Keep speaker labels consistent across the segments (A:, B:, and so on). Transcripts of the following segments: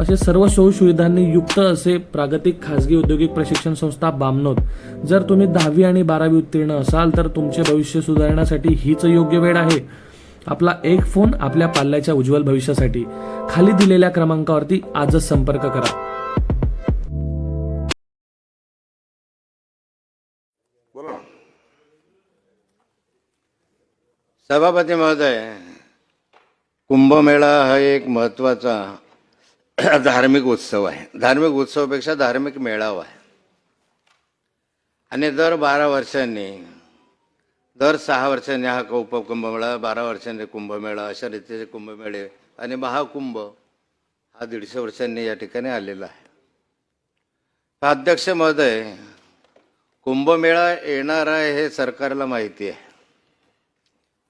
A: असे सर्व सोयीसुविधांनी युक्त असे प्रागतिक खाजगी औद्योगिक प्रशिक्षण संस्था बामनोद. जर तुम्ही दहावी आणि बारावी उत्तीर्ण असाल तर तुमचे भविष्य सुधारण्यासाठी हीच योग्य वेळ आहे. आपला एक फोन आपल्या पाल्याच्या उज्ज्वल भविष्यासाठी. खाली दिलेल्या क्रमांकावरती आजच संपर्क करा.
B: सभापती महोदय कुंभमेळा हा एक महत्त्वाचा धार्मिक उत्सव आहे. धार्मिक उत्सवापेक्षा धार्मिक मेळावा आहे. आणि दर बारा वर्षांनी दर सहा वर्षांनी हा कौप कुंभमेळा बारा वर्षांनी कुंभमेळा अशा रीतीचे कुंभमेळे आणि महाकुंभ हा दीडशे वर्षांनी या ठिकाणी आलेला आहे. अध्यक्ष महोदय कुंभमेळा येणार आहे हे सरकारला माहिती आहे.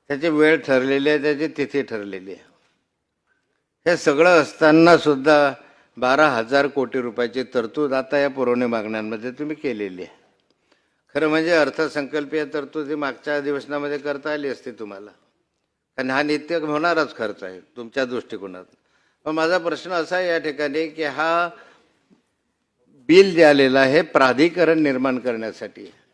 B: त्याची वेळ ठरलेली आहे त्याची तिथी ठरलेली आहे. हे सगळं असताना सुद्धा बारा हजार कोटी रुपयाची तरतूद आता या पुरवणी मागण्यांमध्ये तुम्ही केलेली आहे. खरं म्हणजे अर्थसंकल्पीय तरतूद ही मागच्या अधिवेशनामध्ये करता आली असती तुम्हाला. कारण हा नित्य होणाराच खर्च आहे तुमच्या दृष्टिकोनात पण माझा प्रश्न असा आहे या ठिकाणी की हा बिल जे आलेलं आहे प्राधिकरण निर्माण करण्यासाठी. आहे.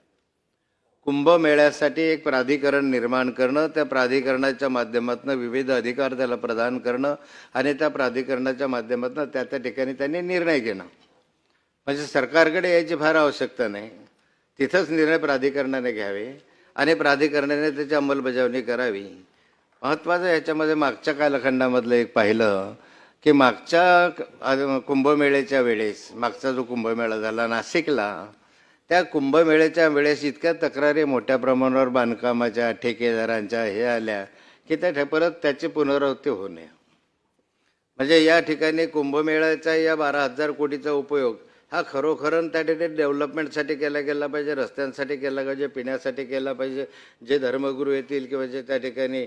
B: कुंभमेळ्यासाठी एक प्राधिकरण निर्माण करणं त्या प्राधिकरणाच्या माध्यमातून विविध अधिकार त्याला प्रदान करणं आणि त्या प्राधिकरणाच्या माध्यमातून त्या त्या ठिकाणी त्यांनी निर्णय घेणं. म्हणजे सरकारकडे यायची फार आवश्यकता नाही. तिथंच निर्णय प्राधिकरणाने घ्यावे आणि प्राधिकरणाने त्याची अंमलबजावणी करावी. महत्त्वाचं याच्यामध्ये मागच्या कालखंडामधलं एक पाहिलं की मागच्या कुंभमेळ्याच्या वेळेस मागचा जो कुंभमेळा झाला नाशिकला त्या कुंभमेळ्याच्या वेळेस इतक्या तक्रारी मोठ्या प्रमाणावर बांधकामाच्या ठेकेदारांच्या हे आल्या की त्या ठे- परत त्याची पुनरावृत्ती होऊ नये. म्हणजे या ठिकाणी कुंभमेळ्याचा या बारा हजार कोटीचा उपयोग हा खरोखर त्या ठिकाणी डेव्हलपमेंटसाठी केला गेला पाहिजे रस्त्यांसाठी केला पाहिजे पिण्यासाठी केला पाहिजे जे धर्मगुरू येतील किंवा जे त्या ठिकाणी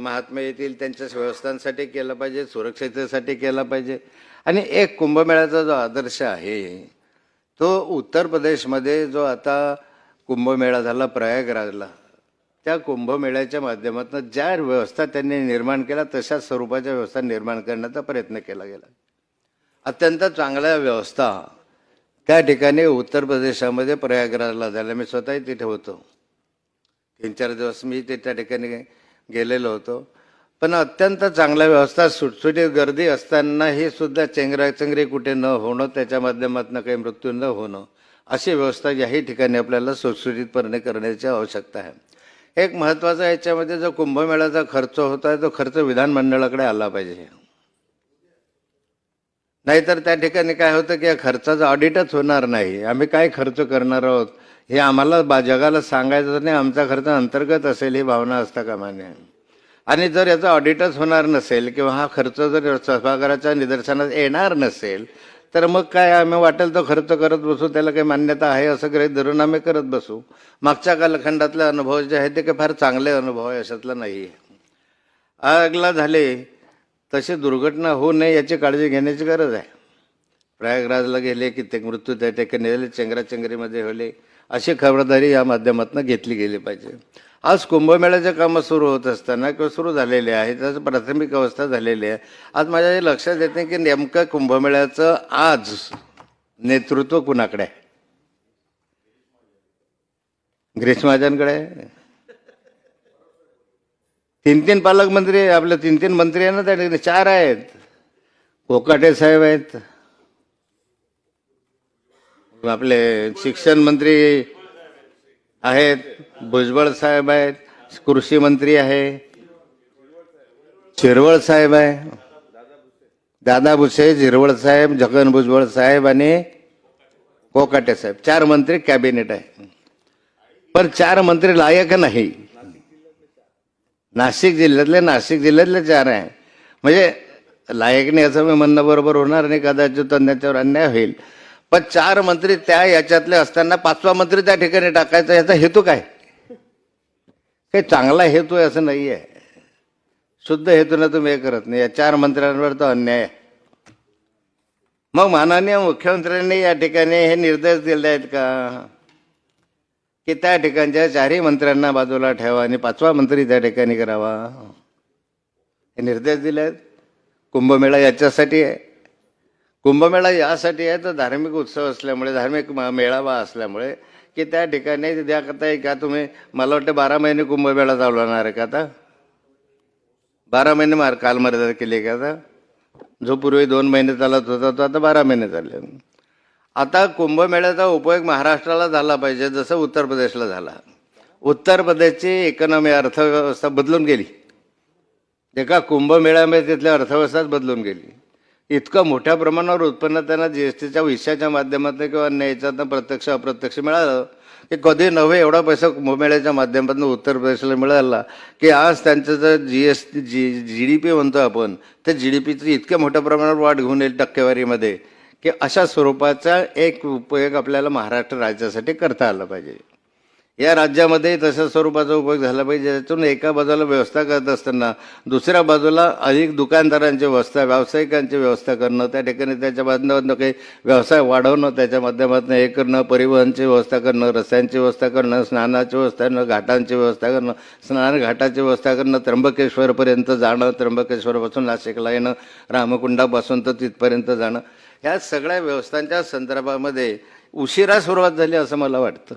B: महात्मा येतील त्यांच्या व्यवस्थांसाठी केलं पाहिजे सुरक्षिततेसाठी केला पाहिजे. आणि एक कुंभमेळ्याचा जो आदर्श आहे तो उत्तर प्रदेशमध्ये जो आता कुंभमेळा झाला प्रयागराजला त्या कुंभमेळ्याच्या माध्यमातून ज्या व्यवस्था त्यांनी निर्माण केल्या तशाच स्वरूपाच्या व्यवस्था निर्माण करण्याचा प्रयत्न केला गेला. अत्यंत चांगल्या व्यवस्था त्या ठिकाणी उत्तर प्रदेशामध्ये प्रयागराजला झाल्या. मी स्वतःही तिथे होतो. तीन चार दिवस मी ते त्या ठिकाणी गेलेलो होतो. पण अत्यंत चांगल्या व्यवस्था सुटसुटीत गर्दी असतानाही सुद्धा चेंगराचेंगरी कुठे न होणं त्याच्या माध्यमातून काही मृत्यू न होणं अशी व्यवस्था याही ठिकाणी आपल्याला सुटसुटीतपणे करण्याची आवश्यकता आहे. एक महत्त्वाचा याच्यामध्ये जो कुंभमेळ्याचा खर्च होता तो खर्च विधानमंडळाकडे आला पाहिजे. नाहीतर त्या ठिकाणी काय होतं की या खर्चाचं ऑडिटच होणार नाही. आम्ही काय खर्च करणार आहोत हे आम्हाला बा जगाला सांगायचं नाही. आमचा खर्च अंतर्गत असेल ही भावना असता कामाने आणि जर याचा ऑडिटच होणार नसेल किंवा हा खर्च जर सभागाराच्या निदर्शनात येणार नसेल तर मग काय आम्ही वाटेल तो खर्च करत बसू त्याला काही मान्यता आहे असं गृहीत धरून आम्ही करत बसू? मागच्या कालखंडातले अनुभव जे आहेत ते काही फार चांगले अनुभव आहे अशातला नाही आहे. आगला झाले तशी दुर्घटना होऊ नये याची काळजी घेण्याची गरज आहे. प्रयागराजला गेले कित्येक मृत्यू त्या ठिकाणी चेंगराचेंगरीमध्ये होले अशी खबरदारी या माध्यमातून घेतली गेली पाहिजे. आज कुंभमेळ्याचे कामं सुरू होत असताना किंवा सुरू झालेले आहे त्याचं प्राथमिक अवस्था झालेली आहे. आज माझ्या हे लक्षात येते की नेमकं कुंभमेळ्याचं आज नेतृत्व कुणाकडे आहे? ग्रीष्माजांकडे आहे? तीन तीन पालकमंत्री आहे आपले तीन तीन मंत्री आहे ना त्या ठिकाणी चार आहेत. कोकाटे साहेब आहेत. आपले शिक्षण मंत्री आहेत. भुजबळ साहेब आहेत. कृषी मंत्री आहे. झिरवळ साहेब आहे. दादा भुसे झिरवळ साहेब जगन भुजबळ साहेब आणि कोकाटे साहेब. चार मंत्री कॅबिनेट आहे. पण चार मंत्री लायक नाही. नाशिक जिल्ह्यातले नाशिक जिल्ह्यातले चार आहे. म्हणजे लायक नाही असं मी म्हणणं बरोबर होणार नाही. कदाचित त्यांच्यावर अन्याय होईल. पण चार मंत्री त्या याच्यातले असताना पाचवा मंत्री त्या ठिकाणी टाकायचा याचा हेतू काय? काही चांगला हेतू आहे असं नाही आहे शुद्ध हेतूनं तुम्ही हे करत नाही. या चार मंत्र्यांवर तो अन्याय आहे. मग माननीय मुख्यमंत्र्यांनी या ठिकाणी हे निर्देश दिले आहेत का? की त्या ठिकाणच्या चारही मंत्र्यांना बाजूला ठेवा आणि पाचवा मंत्री त्या ठिकाणी करावा. हे निर्देश दिले आहेत. कुंभमेळा याच्यासाठी आहे. कुंभमेळा यासाठी आहे तर धार्मिक उत्सव असल्यामुळे धार्मिक मेळावा असल्यामुळे की त्या ठिकाणी द्या एक का तुम्ही? मला वाटतं बारा महिने कुंभमेळा चालवणार आहे का आता? बारा महिने मार कालमर्यादा केली का आता? जो पूर्वी दोन महिने चालत होता तो आता बारा महिने चालले आता कुंभमेळ्याचा उपयोग महाराष्ट्राला झाला पाहिजे जसं उत्तर प्रदेशला झाला. उत्तर प्रदेशची इकॉनॉमी अर्थव्यवस्था बदलून गेली. एका कुंभमेळ्यामध्ये तिथल्या अर्थव्यवस्थाच बदलून गेली. इतकं मोठ्या प्रमाणावर उत्पन्न त्यांना जी एस टीच्या विषयाच्या माध्यमातून किंवा अन्य याच्यातनं प्रत्यक्ष अप्रत्यक्ष मिळालं. की कधी नव्हे एवढा पैसा कुंभमेळ्याच्या माध्यमातून उत्तर प्रदेशला मिळाला. की आज त्यांचं जर G S T G D P P म्हणतो आपण ते जी डी पीची इतक्या मोठ्या प्रमाणावर वाढ घेऊन येईल टक्केवारीमध्ये. की अशा स्वरूपाचा एक उपयोग आपल्याला महाराष्ट्र राज्यासाठी करता आला पाहिजे. या राज्यामध्ये तशा स्वरूपाचा उपयोग झाला पाहिजे. ज्यातून एका बाजूला व्यवस्था करत असताना दुसऱ्या बाजूला अधिक दुकानदारांची व्यवस्था व्यावसायिकांची व्यवस्था करणं त्या ठिकाणी त्याच्या माध्यमातून काही व्यवसाय वाढवणं त्याच्या माध्यमातून हे करणं परिवहनची व्यवस्था करणं रस्त्यांची व्यवस्था करणं स्नानाची व्यवस्था करणं घाटांची व्यवस्था करणं स्नान घाटाची व्यवस्था करणं त्र्यंबकेश्वरपर्यंत जाणं त्र्यंबकेश्वरपासून नाशिकला येणं रामकुंडापासून तर तिथपर्यंत जाणं. ह्या सगळ्या व्यवस्थांच्या संदर्भामध्ये उशिरा सुरुवात झाली असं मला वाटतं.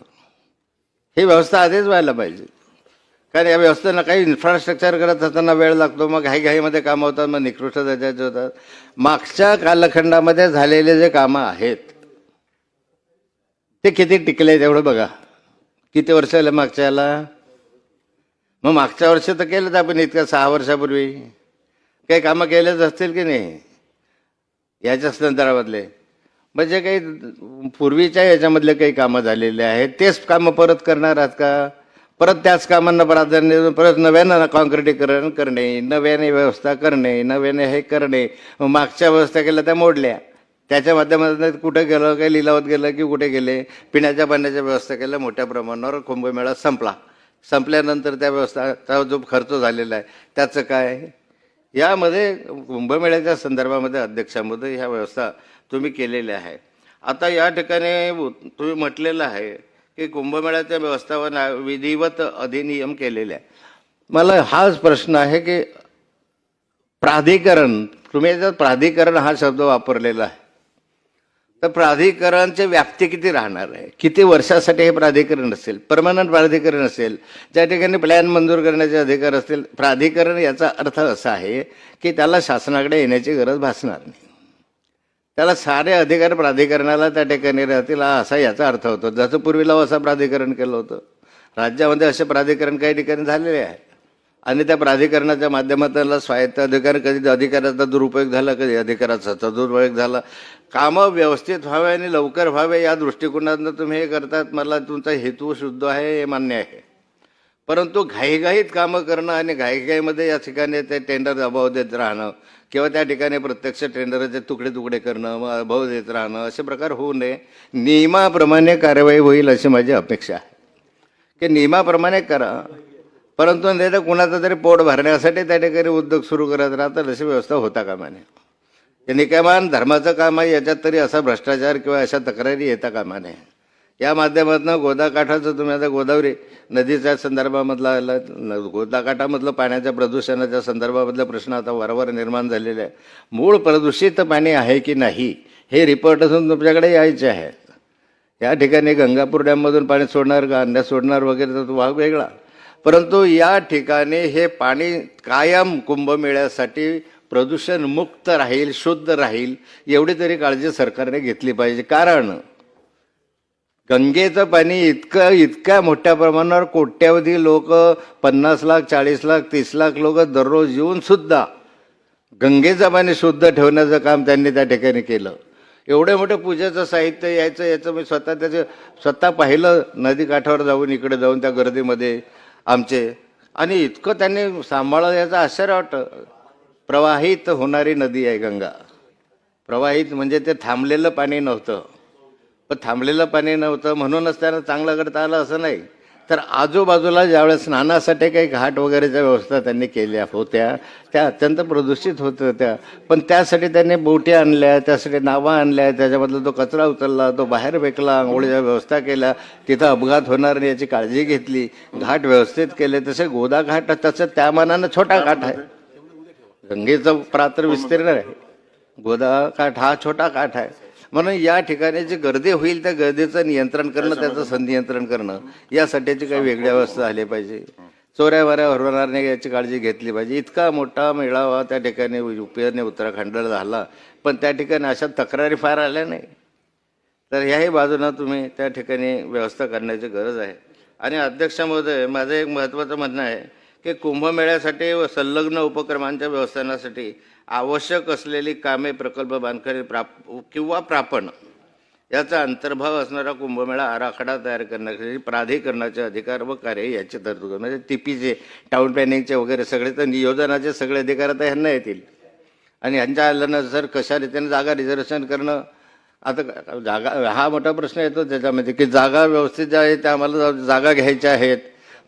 B: ही व्यवस्था आधीच व्हायला पाहिजे. कारण या व्यवस्थेनं काही इन्फ्रास्ट्रक्चर करत असताना वेळ लागतो मग घाईघाईमध्ये कामं होतात मग निकृष्ट दर्जाचे होतात. मागच्या कालखंडामध्ये झालेले जे कामं आहेत ते किती टिकले तेवढं बघा. किती वर्ष आले मागच्या याला मग मागच्या वर्षी तर केलंच आपण इतक्या सहा वर्षापूर्वी. काही कामं केलेच असतील की नाही? याच्याच नंतरामधले. म्हणजे काही पूर्वीच्या याच्यामधले काही कामं झालेले आहेत. तेच कामं परत करणार आहात का? परत त्याच कामांना प्राधान्य देऊन परत नव्यानं कॉन्क्रिटीकरण करणे नव्याने व्यवस्था करणे नव्याने हे करणे मग मागच्या व्यवस्था केल्या त्या मोडल्या. त्याच्या माध्यमातून कुठं गेलं काही लिलावत गेलं की कुठे गेले? पिण्याच्या पाण्याच्या व्यवस्था केल्या मोठ्या प्रमाणावर कुंभमेळा संपला. संपल्यानंतर त्या व्यवस्था जो खर्च झालेला आहे त्याचं काय? यामध्ये कुंभमेळ्याच्या संदर्भामध्ये अध्यक्षामध्ये ह्या व्यवस्था तुम्ही केलेल्या आहे. आता या ठिकाणी तुम्ही म्हटलेलं आहे की कुंभमेळ्याच्या व्यवस्थापन विधिवत अधिनियम केलेले आहे. मला हाच प्रश्न आहे की प्राधिकरण तुम्ही याच्यात प्राधिकरण हा शब्द वापरलेला आहे. तर प्राधिकरणची व्याप्ती किती राहणार आहे? किती वर्षासाठी हे प्राधिकरण असेल? परमनंट प्राधिकरण असेल ज्या ठिकाणी प्लॅन मंजूर करण्याचे अधिकार असतील प्राधिकरण याचा अर्थ असा आहे की त्याला शासनाकडे येण्याची गरज भासणार नाही. त्याला सारे अधिकार प्राधिकरणाला त्या ठिकाणी राहतील हा असा याचा अर्थ होतो. जसं पूर्वीला असं प्राधिकरण केलं होतं. राज्यामध्ये असे प्राधिकरण काही ठिकाणी झालेले आहे. आणि त्या प्राधिकरणाच्या माध्यमातला स्वायत्त अधिकार कधी अधिकाराचा दुरुपयोग झाला कधी अधिकाराचा सदुपयोग झाला. कामं व्यवस्थित व्हावे आणि लवकर व्हावे या दृष्टिकोनातून तुम्ही हे करतात मला तुमचा हेतू शुद्ध आहे हे मान्य आहे. परंतु घाईघाईत कामं करणं आणि घाईघाईमध्ये या ठिकाणी ते टेंडर अभाव देत राहणं किंवा त्या ठिकाणी प्रत्यक्ष टेंडरचे तुकडे तुकडे करणं मग अभाव देत राहणं असे प्रकार होऊ नये. नियमाप्रमाणे कार्यवाही होईल अशी माझी अपेक्षा आहे. की नियमाप्रमाणे करा. परंतु नाही तर कुणाचं तरी पोट भरण्यासाठी त्या ठिकाणी उद्योग सुरू करत राहतात अशी व्यवस्था होता कामा नये. निकमान धर्माचं काम आहे याच्यात तरी असा भ्रष्टाचार किंवा अशा तक्रारी येता कामा नये. या माध्यमातून गोदाकाठाचं तुम्ही आता गोदावरी नदीच्या संदर्भामधला आला गोदाकाठामधलं पाण्याच्या प्रदूषणाच्या संदर्भामधला प्रश्न आता वारंवार निर्माण झालेला आहे मूळ प्रदूषित पाणी आहे की नाही हे रिपोर्ट असून तुमच्याकडे यायचे आहेत. या ठिकाणी गंगापूर डॅममधून पाणी सोडणार का अंड्या सोडणार वगैरे तर तो भाग वेगळा. परंतु या ठिकाणी हे पाणी कायम कुंभमेळ्यासाठी प्रदूषण मुक्त राहील शुद्ध राहील एवढी तरी काळजी सरकारने घेतली पाहिजे. कारण गंगेचं पाणी इतकं इतक्या मोठ्या प्रमाणावर कोट्यावधी लोक पन्नास लाख चाळीस लाख तीस लाख लोक दररोज येऊन सुद्धा गंगेचं पाणी शुद्ध ठेवण्याचं काम त्यांनी त्या ठिकाणी केलं. एवढं मोठं पूजेचं साहित्य यायचं याचं मी स्वतः त्याचं स्वतः पाहिलं नदीकाठावर जाऊन इकडे जाऊन त्या गर्दीमध्ये. आमचे. आणि इतकं त्यांनी सांभाळलं याचं आश्चर्य वाटतं. प्रवाहित होणारी नदी आहे गंगा. प्रवाहित म्हणजे ते थांबलेलं पाणी नव्हतं. पण थांबलेलं पाणी नव्हतं म्हणूनच त्यांना चांगलं करता आलं असं नाही. तर आजूबाजूला ज्यावेळेस स्नानासाठी काही घाट वगैरेच्या व्यवस्था त्यांनी केल्या होत्या त्या अत्यंत प्रदूषित होत होत्या. पण त्यासाठी त्यांनी बोटी आणल्या त्यासाठी नावा आणल्या त्याच्यामधला तो कचरा उचलला तो बाहेर फेकला आंघोळीच्या व्यवस्था केल्या तिथं अपघात होणार नाही याची काळजी घेतली घाट व्यवस्थित केले. तसे गोदा घाट तसं त्या मानानं छोटा घाट आहे. गंगेचं प्रात्र विस्तीर्ण आहे. गोदा काठ हा छोटा काठ आहे. म्हणून या ठिकाणी जी गर्दी होईल त्या गर्दीचं नियंत्रण करणं त्याचं संनियंत्रण करणं यासाठीची काही वेगळ्या व्यवस्था झाली पाहिजे. चोऱ्या वाऱ्या होणार नाही याची काळजी घेतली पाहिजे. इतका मोठा मेळावा त्या ठिकाणी आणि उत्तराखंडला झाला. पण त्या ठिकाणी अशा तक्रारी फार आल्या नाही. तर ह्याही बाजूनं तुम्ही त्या ठिकाणी व्यवस्था करण्याची गरज आहे. आणि अध्यक्ष महोदय माझं एक महत्त्वाचं म्हणणं आहे की कुंभमेळ्यासाठी व संलग्न उपक्रमांच्या व्यवस्थापनासाठी आवश्यक असलेली कामे प्रकल्प बांधकामे प्राप किंवा प्रापण याचा अंतर्भाव असणारा कुंभमेळा आराखडा तयार करण्यासाठी प्राधिकरणाचे अधिकार व कार्य याची तरतूद म्हणजे टीपीचे टाऊन प्लॅनिंगचे वगैरे सगळे तर नियोजनाचे सगळे अधिकार आता ह्यांना येतील. आणि ह्यांच्या आल्यानंतर कशा रीतीने जागा रिझर्वेशन करणं आता जागा हा मोठा प्रश्न येतो त्याच्यामध्ये की जागा व्यवस्थित ज्या आहेत त्या आम्हाला जागा घ्यायच्या आहेत.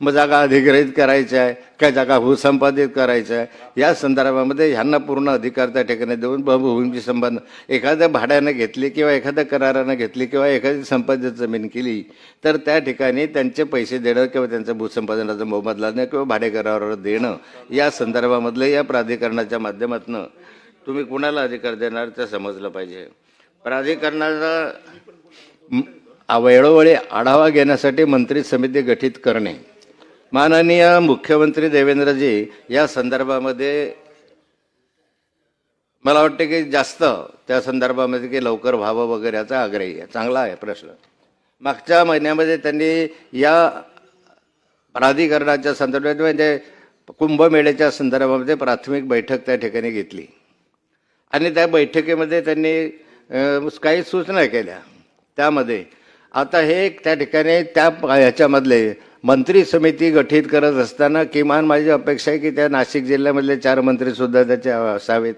B: मग जागा अधिग्रहित करायच्या आहे काय जागा भूसंपादित करायच्या आहे या संदर्भामध्ये ह्यांना पूर्ण अधिकार त्या ठिकाणी देऊन भूमीची संबंध एखाद्या भाड्यानं घेतली किंवा एखाद्या करारानं घेतली किंवा एखादी संपादित जमीन केली तर त्या ठिकाणी त्यांचे पैसे देणं किंवा त्यांचं भूसंपादनाचा मोबदला देणं किंवा भाडेकरारावर देणं या संदर्भामधलं या प्राधिकरणाच्या माध्यमातून तुम्ही कुणाला अधिकार देणार ते समजलं पाहिजे. प्राधिकरणाचा वेळोवेळी आढावा घेण्यासाठी मंत्री समिती गठीत करणे. माननीय मुख्यमंत्री देवेंद्रजी या संदर्भामध्ये मला वाटतं की जास्त त्या संदर्भामध्ये की लवकर व्हावं वगैरे याचा आग्रही आहे. चांगला आहे प्रश्न. मागच्या महिन्यामध्ये त्यांनी या प्राधिकरणाच्या संदर्भात म्हणजे कुंभमेळ्याच्या संदर्भामध्ये प्राथमिक बैठक त्या ठिकाणी घेतली. आणि त्या बैठकीमध्ये त्यांनी काही सूचना केल्या. त्यामध्ये आता हे त्या ठिकाणी त्या ह्याच्यामधले मंत्री समिती गठीत करत असताना किमान माझी अपेक्षा आहे की त्या नाशिक जिल्ह्यामधले चार मंत्रीसुद्धा त्याचे असावेत.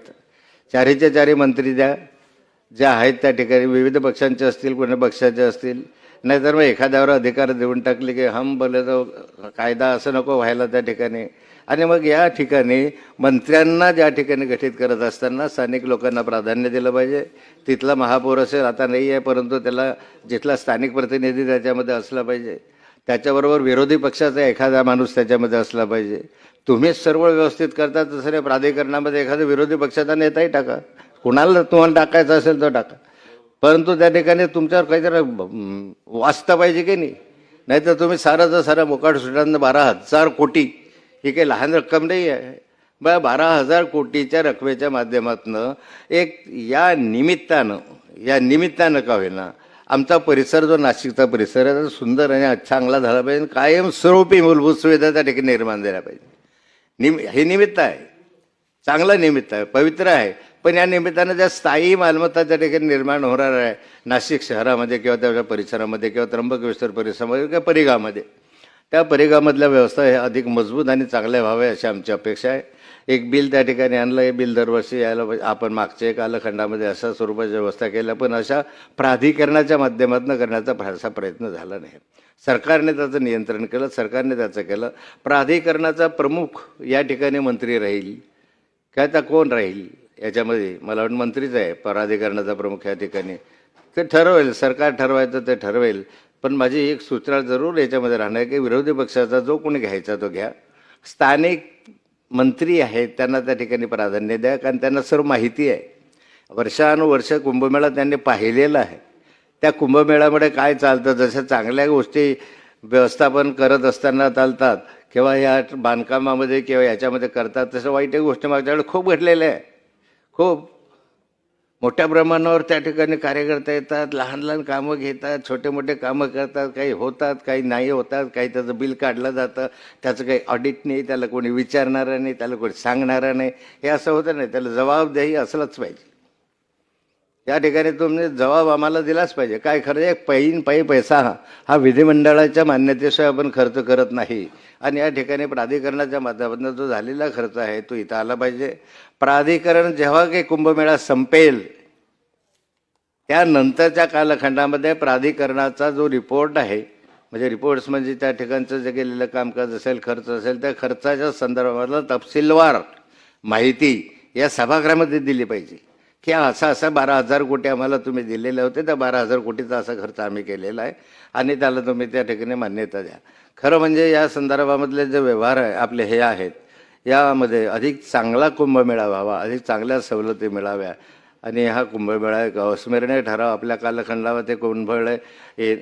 B: चारीच्या चारी मंत्री द्या ज्या आहेत त्या ठिकाणी विविध पक्षांचे असतील कोणत्या पक्षाचे असतील. नाहीतर मग एखाद्यावर अधिकार देऊन टाकले की हम बोले तो कायदा असं नको व्हायला त्या ठिकाणी. आणि मग या ठिकाणी मंत्र्यांना ज्या ठिकाणी गठीत करत असताना स्थानिक लोकांना प्राधान्य दिलं पाहिजे. तिथला महापौर असेल आता नाही आहे परंतु त्याला जिथला स्थानिक प्रतिनिधी त्याच्यामध्ये असला पाहिजे. त्याच्याबरोबर विरोधी पक्षाचा एखादा माणूस त्याच्यामध्ये असला पाहिजे. तुम्हीच सर्व व्यवस्थित करता तसं प्राधिकरणामध्ये एखादा विरोधी पक्षाचा नेताही टाका. कुणाला तुम्हाला टाकायचं असेल तर टाका. परंतु त्या ठिकाणी तुमच्यावर काहीतरी वाचता पाहिजे की नाही? नाहीतर तुम्ही साराचं सारा मोकाट सुटांना बारा हजार कोटी ही काही लहान रक्कम नाही आहे. बा बारा हजार कोटीच्या रकमेच्या माध्यमातनं एक या निमित्तानं या निमित्तानं का होईना आमचा परिसर जो नाशिकचा परिसर आहे तो सुंदर आणि चांगला झाला पाहिजे कायम स्वरूपी मूलभूत सुविधा त्या ठिकाणी निर्माण झाल्या पाहिजे. निम हे निमित्त आहे. चांगलं निमित्त आहे पवित्र आहे. पण या निमित्तानं ज्या स्थायी मालमत्ता त्या ठिकाणी निर्माण होणार आहे नाशिक शहरामध्ये किंवा त्याच्या परिसरामध्ये किंवा त्र्यंबकेश्वर परिसरामध्ये किंवा परिघामध्ये. त्या परिगामधल्या व्यवस्था ह्या अधिक मजबूत आणि चांगल्या व्हाव्या अशी आमची अपेक्षा आहे. एक बिल त्या ठिकाणी आणलं हे बिल दरवर्षी यायला पाहिजे. आपण मागच्या एक कालखंडामध्ये अशा स्वरूपाची व्यवस्था केल्या पण अशा प्राधिकरणाच्या माध्यमातून करण्याचा फारसा प्रयत्न झाला नाही. सरकारने त्याचं नियंत्रण केलं सरकारने त्याचं केलं. प्राधिकरणाचा प्रमुख या ठिकाणी मंत्री राहील काय आता कोण राहील? याच्यामध्ये मला वाटतं मंत्रीच आहे प्राधिकरणाचा प्रमुख या ठिकाणी. ते ठरवेल सरकार ठरवायचं ते ठरवेल. पण माझी एक सूचना जरूर याच्यामध्ये राहणार आहे की विरोधी पक्षाचा जो कोणी घ्यायचा तो घ्या. स्थानिक मंत्री आहेत त्यांना त्या ठिकाणी प्राधान्य द्या कारण त्यांना सर्व माहिती आहे. वर्षानुवर्ष कुंभमेळा त्यांनी पाहिलेला आहे. त्या कुंभमेळ्यामध्ये काय चालतं जशा चांगल्या गोष्टी व्यवस्थापन करत असताना चालतात किंवा या बांधकामामध्ये किंवा याच्यामध्ये करतात तसं वाईटही गोष्टी मागच्या खूप घडलेल्या आहे. खूप. मोठ्या प्रमाणावर त्या ठिकाणी कार्यकर्ता येतात लहान लहान कामं घेतात छोटे मोठे कामं करतात काही होतात काही नाही होतात काही त्याचं बिल काढलं जातं त्याचं काही ऑडिट नाही त्याला कोणी विचारणारं नाही त्याला कोणी सांगणारं नाही. हे असं होतं नाही त्याला जबाबदेही असलंच पाहिजे. या ठिकाणी तुम्ही जबाब आम्हाला दिलाच पाहिजे. काय खरं एक पैन पायी पैसा हा. हा विधिमंडळाच्या मान्यतेशिवाय आपण खर्च करत नाही. आणि या ठिकाणी प्राधिकरणाच्या माध्यमातून जो झालेला खर्च आहे तो इथं आला पाहिजे. प्राधिकरण जेव्हा काही कुंभमेळा संपेल त्यानंतरच्या कालखंडामध्ये प्राधिकरणाचा जो रिपोर्ट आहे म्हणजे रिपोर्ट्स म्हणजे त्या ठिकाणचं जे केलेलं कामकाज असेल खर्च असेल त्या खर्चाच्या संदर्भातला तपशीलवार माहिती या सभागृहामध्ये दिली पाहिजे. की असा असा बारा हजार कोटी आम्हाला तुम्ही दिलेले होते त्या बारा हजार कोटीचा असा खर्च आम्ही केलेला आहे आणि त्याला तुम्ही त्या ठिकाणी मान्यता द्या. खरं म्हणजे या संदर्भामधले जे व्यवहार आहे आपले हे आहेत यामध्ये अधिक चांगला कुंभमेळा व्हावा अधिक चांगल्या सवलती मिळाव्या आणि हा कुंभमेळा एक अविस्मरणीय ठराव. आपल्या कालखंडामध्ये कुंभमेळा हे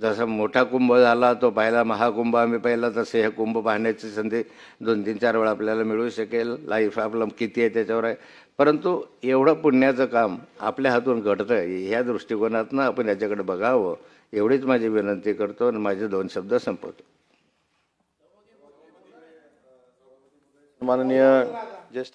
B: जसा मोठा कुंभ झाला तो पहिला महाकुंभ आम्ही पाहिला तसे हे कुंभ पाहण्याची संधी दोन तीन चार वेळा आपल्याला मिळू शकेल. लाईफ आपलं किती आहे त्याच्यावर आहे. परंतु एवढं पुण्याचं काम आपल्या हातून घडतं ह्या दृष्टिकोनातनं आपण याच्याकडे बघावं. एवढीच माझी विनंती करतो आणि माझे दोन शब्द संपवतो.
C: माननीय ज्येष्ठ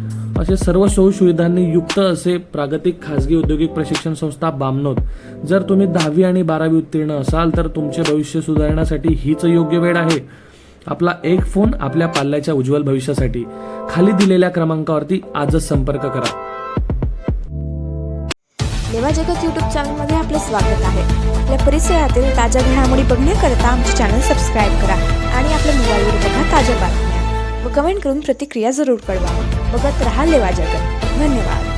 A: असे सर्व सोयीसुविधांनी युक्त असे प्रागतिक खाजगी औद्योगिक प्रशिक्षण संस्था बामनोद. जर तुम्ही दहावी आणि बारावी उत्तीर्ण असाल तर तुमचे भविष्य सुधारण्यासाठी हीच योग्य वेळ आहे. आपला एक फोन आपल्या पाल्याच्या उज्ज्वल भविष्यासाठी. खाली दिलेल्या क्रमांकावरती आजच संपर्क करा.
D: लेवा जगत यूट्यूब चॅनलमध्ये आपलं स्वागत आहे. आपल्या परिसरातील ताज्या घडामोडी बघण्याकरता आमचे चॅनल सबस्क्राईब करा आणि आपल्या मोबाईलवर बघा ताज्या बातम्या. व कमेंट करून प्रतिक्रिया जरूर कळवा. बघत रहा लेवा जगत. धन्यवाद.